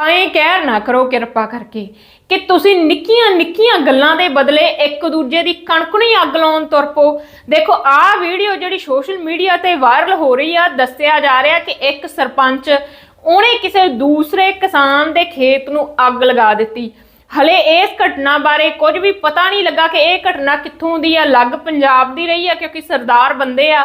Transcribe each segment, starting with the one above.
ਐਂ ਕਹਿ ਨਾ ਕਰੋ ਕਿਰਪਾ ਕਰਕੇ ਕਿ ਤੁਸੀਂ ਨਿੱਕੀਆਂ ਨਿੱਕੀਆਂ ਗੱਲਾਂ ਦੇ ਬਦਲੇ ਇੱਕ ਦੂਜੇ ਦੀ ਕਣਕ ਅੱਗ ਲਾਉਣ ਤੁਰ ਪੋ ਦੇਖੋ ਆਹ ਵੀਡੀਓ ਜਿਹੜੀ ਸੋਸ਼ਲ ਮੀਡੀਆ ਤੇ ਵਾਇਰਲ ਹੋ ਰਹੀ ਆ, ਦੱਸਿਆ ਜਾ ਰਿਹਾ ਕਿ ਇੱਕ ਸਰਪੰਚ ਉਹਨੇ ਕਿਸੇ ਦੂਸਰੇ ਕਿਸਾਨ ਦੇ ਖੇਤ ਨੂੰ ਅੱਗ ਲਗਾ ਦਿੱਤੀ। ਹਲੇ ਇਸ ਘਟਨਾ ਬਾਰੇ ਕੁਝ ਵੀ ਪਤਾ ਨਹੀਂ ਲੱਗਾ ਕਿ ਇਹ ਘਟਨਾ ਕਿੱਥੋਂ ਦੀ ਆ, ਲੱਗ ਪੰਜਾਬ ਦੀ ਰਹੀ ਆ ਕਿਉਂਕਿ ਸਰਦਾਰ ਬੰਦੇ ਆ।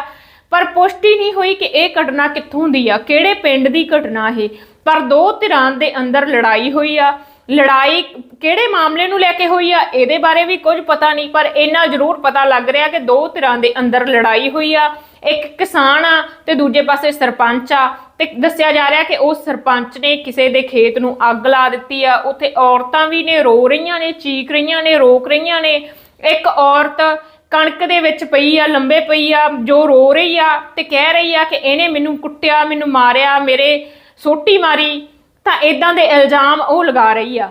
ਪਰ ਪੁਸ਼ਟੀ ਨਹੀਂ ਹੋਈ ਕਿ ਇਹ ਘਟਨਾ ਕਿੱਥੋਂ ਦੀ ਆ, ਕਿਹੜੇ ਪਿੰਡ ਦੀ ਘਟਨਾ ਇਹ? ਪਰ ਦੋ ਧਿਰਾਂ ਦੇ ਅੰਦਰ ਲੜਾਈ ਹੋਈ ਆ। ਲੜਾਈ ਕਿਹੜੇ ਮਾਮਲੇ ਨੂੰ ਲੈ ਕੇ ਹੋਈ ਆ, ਇਹਦੇ ਬਾਰੇ ਵੀ ਕੁਝ ਪਤਾ ਨਹੀਂ, ਪਰ ਇੰਨਾ ਜ਼ਰੂਰ ਪਤਾ ਲੱਗ ਰਿਹਾ ਕਿ ਦੋ ਧਿਰਾਂ ਦੇ ਅੰਦਰ ਲੜਾਈ ਹੋਈ ਆ। ਇੱਕ ਕਿਸਾਨ ਆ ਤੇ ਦੂਜੇ ਪਾਸੇ ਸਰਪੰਚ ਆ। ਤੇ ਦੱਸਿਆ ਜਾ ਰਿਹਾ ਕਿ ਉਹ ਸਰਪੰਚ ਨੇ ਕਿਸੇ ਦੇ ਖੇਤ ਨੂੰ ਅੱਗ ਲਾ ਦਿੱਤੀ ਆ। ਉੱਥੇ ਔਰਤਾਂ ਵੀ ਨੇ, ਰੋ ਰਹੀਆਂ ਨੇ, ਚੀਕ ਰਹੀਆਂ ਨੇ, ਰੋਕ ਰਹੀਆਂ ਨੇ। ਇੱਕ ਔਰਤ ਕਣਕ ਦੇ ਵਿੱਚ ਪਈ ਆ, ਲੰਬੇ ਪਈ ਆ, ਜੋ ਰੋ ਰਹੀ ਆ ਤੇ ਕਹਿ ਰਹੀ ਆ ਕਿ ਇਹਨੇ ਮੈਨੂੰ ਕੁੱਟਿਆ, ਮੈਨੂੰ ਮਾਰਿਆ, ਮੇਰੇ ਸੋਟੀ ਮਾਰੀ, ਤਾਂ ਇਦਾਂ ਦੇ ਇਲਜ਼ਾਮ ਉਹ ਲਗਾ ਰਹੀ ਆ।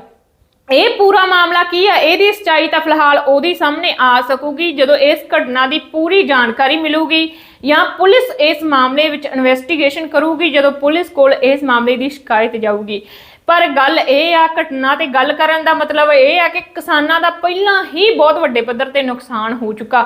ਇਹ ਪੂਰਾ ਮਾਮਲਾ ਕੀ ਆ? ਇਹਦੀ ਸਚਾਈ ਤਾਂ ਫਿਲਹਾਲ ਉਹਦੀ ਸਾਹਮਣੇ ਆ ਸਕੂਗੀ, ਜਦੋਂ ਇਸ ਘਟਨਾ ਦੀ ਪੂਰੀ ਜਾਣਕਾਰੀ ਮਿਲੂਗੀ ਜਾਂ ਪੁਲਿਸ ਇਸ ਮਾਮਲੇ ਵਿੱਚ ਇਨਵੈਸਟੀਗੇਸ਼ਨ ਕਰੂਗੀ, ਜਦੋਂ ਪੁਲਿਸ ਕੋਲ ਇਸ ਮਾਮਲੇ ਦੀ ਸ਼ਿਕਾਇਤ ਜਾਊਗੀ। ਪਰ ਗੱਲ ਇਹ ਆ, ਘਟਨਾ ਤੇ ਗੱਲ ਕਰਨ ਦਾ ਮਤਲਬ ਇਹ ਆ ਕਿ ਕਿਸਾਨਾਂ ਦਾ ਪਹਿਲਾਂ ਹੀ ਬਹੁਤ ਵੱਡੇ ਪੱਧਰ ਤੇ ਨੁਕਸਾਨ ਹੋ ਚੁੱਕਾ।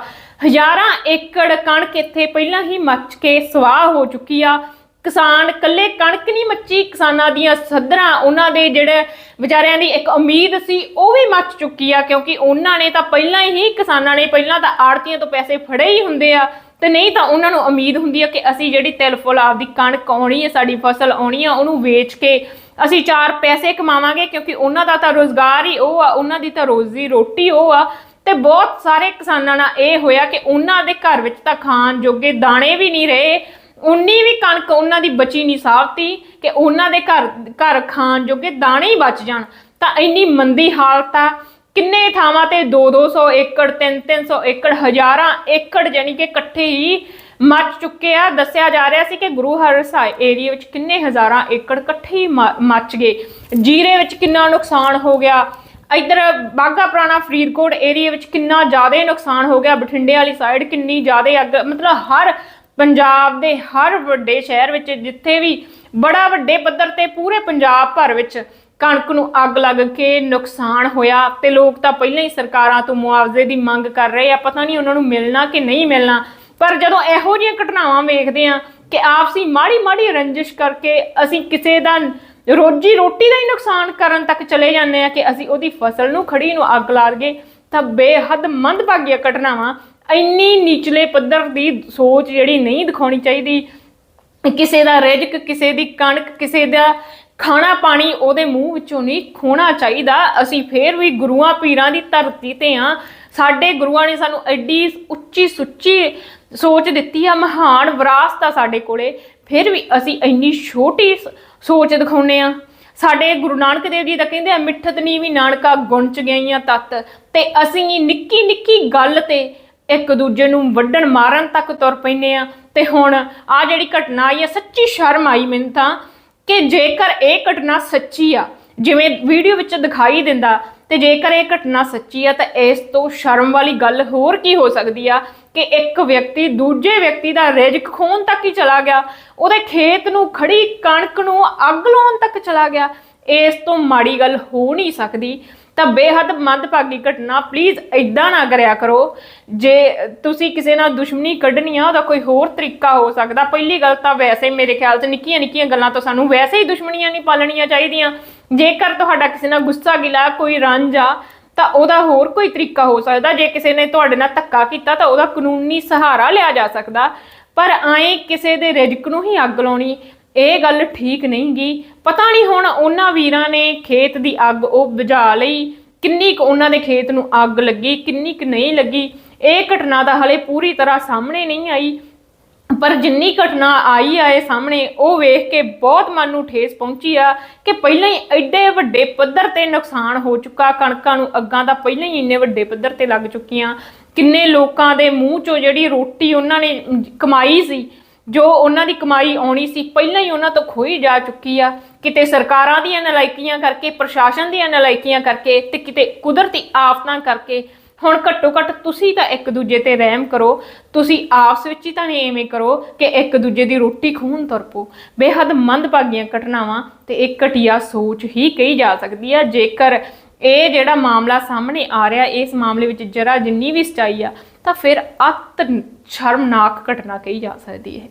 ਹਜ਼ਾਰਾਂ ਏਕੜ ਕਣਕ ਇੱਥੇ ਪਹਿਲਾਂ ਹੀ ਮੱਚ ਕੇ ਸਵਾਹ ਹੋ ਚੁੱਕੀ ਆ। ਕਿਸਾਨ ਕੱਲੇ ਕਣਕ ਨਹੀਂ ਮੱਚੀ, ਕਿਸਾਨਾਂ ਦੀਆਂ ਸੱਧਰਾਂ, ਉਹਨਾਂ ਦੇ ਜਿਹੜੇ ਵਿਚਾਰਿਆਂ ਦੀ ਇੱਕ ਉਮੀਦ ਸੀ, ਉਹ ਵੀ ਮੱਚ ਚੁੱਕੀ ਆ, ਕਿਉਂਕਿ ਉਹਨਾਂ ਨੇ ਤਾਂ ਪਹਿਲਾਂ ਹੀ, ਕਿਸਾਨਾਂ ਨੇ ਪਹਿਲਾਂ ਤਾਂ ਆੜਤੀਆਂ ਤੋਂ ਪੈਸੇ ਫੜੇ ਹੀ ਹੁੰਦੇ ਆ, ਤੇ ਨਹੀਂ ਤਾਂ ਉਹਨਾਂ ਨੂੰ ਉਮੀਦ ਹੁੰਦੀ ਆ ਕਿ ਅਸੀਂ ਜਿਹੜੀ ਤਿਲ ਫੁੱਲ ਆਪਦੀ ਕਣਕ ਆਉਣੀ ਹੈ ਸਾਡੀ ਫਸਲ ਆਉਣੀ ਆ, ਉਹਨੂੰ ਵੇਚ ਕੇ ਅਸੀਂ ਚਾਰ ਪੈਸੇ ਕਮਾਵਾਂਗੇ, ਕਿਉਂਕਿ ਉਹਨਾਂ ਦਾ ਤਾਂ ਰੋਜ਼ਗਾਰ ਹੀ ਉਹ ਆ, ਉਹਨਾਂ ਦੀ ਤਾਂ ਰੋਜ਼ੀ ਰੋਟੀ ਉਹ ਆ, ਤੇ ਬਹੁਤ ਸਾਰੇ ਕਿਸਾਨਾਂ ਨਾਲ ਇਹ ਹੋਇਆ ਕਿ ਉਹਨਾਂ ਦੇ ਘਰ ਵਿੱਚ ਤਾਂ ਖਾਣ ਜੋਗੇ ਦਾਣੇ ਵੀ ਨਹੀਂ ਰਹੇ ਉਨੀ ਵੀ ਕਣਕ ਉਹਨਾਂ ਦੀ ਬਚੀ ਨਹੀਂ ਸਾਫਤੀ ਕਿ ਉਹਨਾਂ ਦੇ ਘਰ ਘਰ ਖਾਣ ਜੋਗੇ ਦਾਣੇ ਹੀ ਬਚ ਜਾਣ। ਤਾਂ ਇੰਨੀ ਮੰਦੀ ਹਾਲਤ ਆ, ਕਿੰਨੇ ਥਾਵਾਂ ਤੇ 2-200 ਏਕੜ 3-300 ਏਕੜ, ਹਜ਼ਾਰਾਂ ਏਕੜ ਜਾਨੀ ਕਿ ਇਕੱਠੇ ਹੀ ਮੱਚ ਚੁੱਕੇ ਆ। ਦੱਸਿਆ ਜਾ ਰਿਹਾ ਸੀ ਕਿ ਗੁਰੂ ਹਰਸਾਏ ਏਰੀਆ ਵਿੱਚ ਕਿੰਨੇ ਹਜ਼ਾਰਾਂ ਏਕੜ ਇਕੱਠੇ ਹੀ ਮ- ਮੱਚ ਗਏ। ਜੀਰੇ ਵਿੱਚ ਕਿੰਨਾ ਨੁਕਸਾਨ ਹੋ ਗਿਆ? ਇੱਧਰ ਬਾਗਾ ਪੁਰਾਣਾ ਫਰੀਦਕੋਟ ਏਰੀਆ ਵਿੱਚ ਕਿੰਨਾ ਜ਼ਿਆਦਾ ਨੁਕਸਾਨ ਹੋ ਗਿਆ? ਬਠਿੰਡੇ ਵਾਲੀ ਸਾਈਡ ਕਿੰਨੀ ਜ਼ਿਆਦਾ ਅੱਗ, ਮਤਲਬ ਹਰ ਪੰਜਾਬ ਦੇ ਹਰ ਵੱਡੇ ਸ਼ਹਿਰ ਵਿੱਚ ਜਿੱਥੇ ਵੀ ਬੜਾ ਵੱਡੇ ਪੱਧਰ ਤੇ ਪੂਰੇ ਪੰਜਾਬ ਭਰ ਵਿੱਚ ਕਣਕ ਨੂੰ ਅੱਗ ਲੱਗ ਕੇ ਨੁਕਸਾਨ ਹੋਇਆ ਤੇ ਲੋਕ ਤਾਂ ਪਹਿਲਾਂ ਹੀ ਸਰਕਾਰਾਂ ਤੋਂ ਮੁਆਵਜ਼ੇ ਦੀ ਮੰਗ ਕਰ ਰਹੇ ਆ, ਪਤਾ ਨਹੀਂ ਉਹਨਾਂ ਨੂੰ ਮਿਲਣਾ ਕਿ ਨਹੀਂ ਮਿਲਣਾ। ਪਰ ਜਦੋਂ ਇਹੋ ਜਿਹੀਆਂ ਘਟਨਾਵਾਂ ਵੇਖਦੇ ਆ ਕਿ ਆਪਸੀ ਮਾੜੀ ਮਾੜੀ ਰੰਜਿਸ਼ ਕਰਕੇ ਅਸੀਂ ਕਿਸੇ ਦਾ ਰੋਜੀ ਰੋਟੀ ਦਾ ਹੀ ਨੁਕਸਾਨ ਕਰਨ ਤੱਕ ਚਲੇ ਜਾਂਦੇ ਆ ਕਿ ਅਸੀਂ ਉਹਦੀ ਫਸਲ ਨੂੰ, ਖੜੀ ਨੂੰ ਅੱਗ ਲਾ ਦਈਏ ਤਾਂ ਬੇਹੱਦ ਮੰਦਭਾਗੀਆਂ ਘਟਨਾਵਾਂ ਇੰਨੀ ਨੀਚਲੇ ਪੱਧਰ ਦੀ ਸੋਚ ਜਿਹੜੀ ਨਹੀਂ ਦਿਖਾਉਣੀ ਚਾਹੀਦੀ, ਕਿਸੇ ਦਾ ਰਿਜ਼ਕ ਕਿਸੇ ਦੀ ਕਣਕ, ਕਿਸੇ ਦਾ ਖਾਣਾ ਪਾਣੀ ਉਹਦੇ ਮੂੰਹ ਵਿੱਚੋਂ ਨਹੀਂ ਖੋਣਾ ਚਾਹੀਦਾ। ਅਸੀਂ ਫੇਰ ਵੀ ਗੁਰੂਆਂ ਪੀਰਾਂ ਦੀ ਧਰਤੀ ਤੇ ਆ। ਸਾਡੇ ਗੁਰੂਆਂ ਨੇ ਸਾਨੂੰ ਐਡੀ ਉੱਚੀ ਸੁੱਚੀ ਸੋਚ ਦਿੱਤੀ ਆ, ਮਹਾਨ ਵਿਰਾਸਤ ਆ ਸਾਡੇ ਕੋਲੇ। ਫਿਰ ਵੀ ਅਸੀਂ ਇੰਨੀ ਛੋਟੀ ਸ- ਸੋਚ ਦਿਖਾਉਨੇ ਆ। ਸਾਡੇ ਗੁਰੂ ਨਾਨਕ ਦੇਵ ਜੀ ਤਾਂ ਕਹਿੰਦੇ ਆ, ਮਿੱਠਤ ਨੀ ਵੀ ਨਾਨਕਾ ਗੁਣ ਚ ਗਈਆਂ ਤਤ। ਤੇ ਅਸੀਂ ਨਿੱਕੀ ਨਿੱਕੀ ਗੱਲ ਤੇ ਇੱਕ ਦੂਜੇ ਨੂੰ ਵੱਢਣ ਮਾਰਨ ਤੱਕ ਤੁਰ ਪੈਨੇ ਆ। ਤੇ ਹੁਣ ਆ ਜਿਹੜੀ ਘਟਨਾ ਆਈ ਆ, ਸੱਚੀ ਸ਼ਰਮ ਆਈ ਮੈਨੂੰ ਤਾਂ ਕਿ ਜੇਕਰ ਇਹ ਘਟਨਾ ਸੱਚੀ ਆ, ਜਿਵੇਂ ਵੀਡੀਓ ਵਿੱਚ ਦਿਖਾਈ ਦਿੰਦਾ, ਤੇ ਜੇਕਰ ਇਹ ਘਟਨਾ ਸੱਚੀ ਆ, ਤਾਂ ਇਸ ਤੋਂ ਸ਼ਰਮ ਵਾਲੀ ਗੱਲ ਹੋਰ ਕੀ ਹੋ ਸਕਦੀ ਆ ਕਿ ਇੱਕ ਵਿਅਕਤੀ ਦੂਜੇ ਵਿਅਕਤੀ ਦਾ ਰਿਜ਼ਕ ਖੋਣ ਤੱਕ ਹੀ ਚਲਾ ਗਿਆ, ਉਹਦੇ ਖੇਤ ਨੂੰ ਖੜੀ ਕਣਕ ਨੂੰ ਅੱਗ ਲਾਉਣ ਤੱਕ ਚਲਾ ਗਿਆ। ਇਸ ਤੋਂ ਮਾੜੀ ਗੱਲ ਹੋ ਨਹੀਂ ਸਕਦੀ। ਤਾਂ ਬੇਹੱਦ ਮੰਦਭਾਗੀ ਘਟਨਾ ਪਲੀਜ਼ ਇਦਾਂ ਨਾ ਕਰਿਆ ਕਰੋ। ਜੇ ਤੁਸੀਂ ਕਿਸੇ ਨਾਲ ਦੁਸ਼ਮਣੀ ਕੱਢਣੀ ਆ, ਉਹਦਾ ਕੋਈ ਹੋਰ ਤਰੀਕਾ ਹੋ ਸਕਦਾ। ਪਹਿਲੀ ਗੱਲ ਤਾਂ ਵੈਸੇ ਮੇਰੇ ਖਿਆਲ 'ਚ ਨਿੱਕੀਆਂ ਨਿੱਕੀਆਂ ਗੱਲਾਂ ਤੋਂ ਸਾਨੂੰ ਵੈਸੇ ਹੀ ਦੁਸ਼ਮਣੀਆਂ ਨਹੀਂ ਪਾਲਣੀਆਂ ਚਾਹੀਦੀਆਂ। ਜੇਕਰ ਤੁਹਾਡਾ ਕਿਸੇ ਨਾਲ ਗੁੱਸਾ ਗਿਲਾ, ਕੋਈ ਰੰਜ ਆ, ਤਾਂ ਉਹਦਾ ਹੋਰ ਕੋਈ ਤਰੀਕਾ ਹੋ ਸਕਦਾ। ਜੇ ਕਿਸੇ ਨੇ ਤੁਹਾਡੇ ਨਾਲ ਧੱਕਾ ਕੀਤਾ, ਤਾਂ ਉਹਦਾ ਕਾਨੂੰਨੀ ਸਹਾਰਾ ਲਿਆ ਜਾ ਸਕਦਾ। ਪਰ ਐਂ ਕਿਸੇ ਦੇ ਰਿਜ਼ਕ ਨੂੰ ਹੀ ਅੱਗ ਲਾਉਣੀ ਇਹ ਗੱਲ ਠੀਕ ਨਹੀਂ ਗੀ। ਪਤਾ ਨਹੀਂ ਹੁਣ ਉਹਨਾਂ ਵੀਰਾਂ ਨੇ ਖੇਤ ਦੀ ਅੱਗ ਉਹ ਬੁਝਾ ਲਈ। ਕਿੰਨੀ ਕੁ ਉਹਨਾਂ ਦੇ ਖੇਤ ਨੂੰ ਅੱਗ ਲੱਗੀ, ਕਿੰਨੀ ਕੁ ਨਹੀਂ ਲੱਗੀ। ਇਹ ਘਟਨਾ ਤਾਂ ਹਲੇ ਪੂਰੀ ਤਰ੍ਹਾਂ ਸਾਹਮਣੇ ਨਹੀਂ ਆਈ। ਪਰ ਜਿੰਨੀ ਘਟਨਾ ਆਈ ਆਏ ਸਾਹਮਣੇ, ਉਹ ਵੇਖ ਕੇ ਬਹੁਤ ਮਨ ਨੂੰ ਠੇਸ ਪਹੁੰਚੀ ਆ ਕਿ ਪਹਿਲਾਂ ਹੀ ਐਡੇ ਵੱਡੇ ਪੱਧਰ ਤੇ ਨੁਕਸਾਨ ਹੋ ਚੁੱਕਾ। ਕਣਕਾਂ ਨੂੰ ਅੱਗਾਂ ਤਾਂ ਪਹਿਲਾਂ ਹੀ ਇੰਨੇ ਵੱਡੇ ਪੱਧਰ ਤੇ ਲੱਗ ਚੁੱਕੀਆਂ। ਕਿੰਨੇ ਲੋਕਾਂ ਦੇ ਮੂੰਹ ਚੋਂ ਜਿਹੜੀ ਰੋਟੀ ਉਹਨਾਂ ਨੇ ਕਮਾਈ ਸੀ ਜੋ ਉਹਨਾਂ ਦੀ ਕਮਾਈ ਆਉਣੀ ਸੀ, ਪਹਿਲਾਂ ਹੀ ਉਹਨਾਂ ਤੋਂ ਖੋਈ ਜਾ ਚੁੱਕੀ ਆ। ਕਿਤੇ ਸਰਕਾਰਾਂ ਦੀਆਂ ਨਲਾਇਕੀਆਂ ਕਰਕੇ, ਪ੍ਰਸ਼ਾਸਨ ਦੀਆਂ ਨਲਾਇਕੀਆਂ ਕਰਕੇ ਤੇ ਕਿਤੇ ਕੁਦਰਤੀ ਆਫਤਾਂ ਕਰਕੇ। ਹੁਣ ਘੱਟੋ ਘੱਟ ਤੁਸੀਂ ਤਾਂ ਇੱਕ ਦੂਜੇ ਤੇ ਰਹਿਮ ਕਰੋ। ਤੁਸੀਂ ਆਪਸ ਵਿੱਚ ਹੀ ਤਾਂ ਨਹੀਂ ਐਵੇਂ ਕਰੋ ਕਿ ਇੱਕ ਦੂਜੇ ਦੀ ਰੋਟੀ ਖੂਨ ਤੁਰਪੋ ਬੇਹੱਦ ਮੰਦਭਾਗੀਆਂ ਘਟਨਾਵਾਂ ਤੇ ਇਹ ਘਟੀਆ ਸੋਚ ਹੀ ਕਹੀ ਜਾ ਸਕਦੀ ਆ। ਜੇਕਰ ਇਹ ਜਿਹੜਾ ਮਾਮਲਾ ਸਾਹਮਣੇ ਆ ਰਿਹਾ, ਇਸ ਮਾਮਲੇ ਵਿੱਚ ਜਰਾ ਜਿੰਨੀ ਵੀ ਸਚਾਈ ਆ, ਤਾਂ ਫਿਰ ਅਤ ਸ਼ਰਮਨਾਕ ਘਟਨਾ ਕਹੀ ਜਾ ਸਕਦੀ ਹੈ।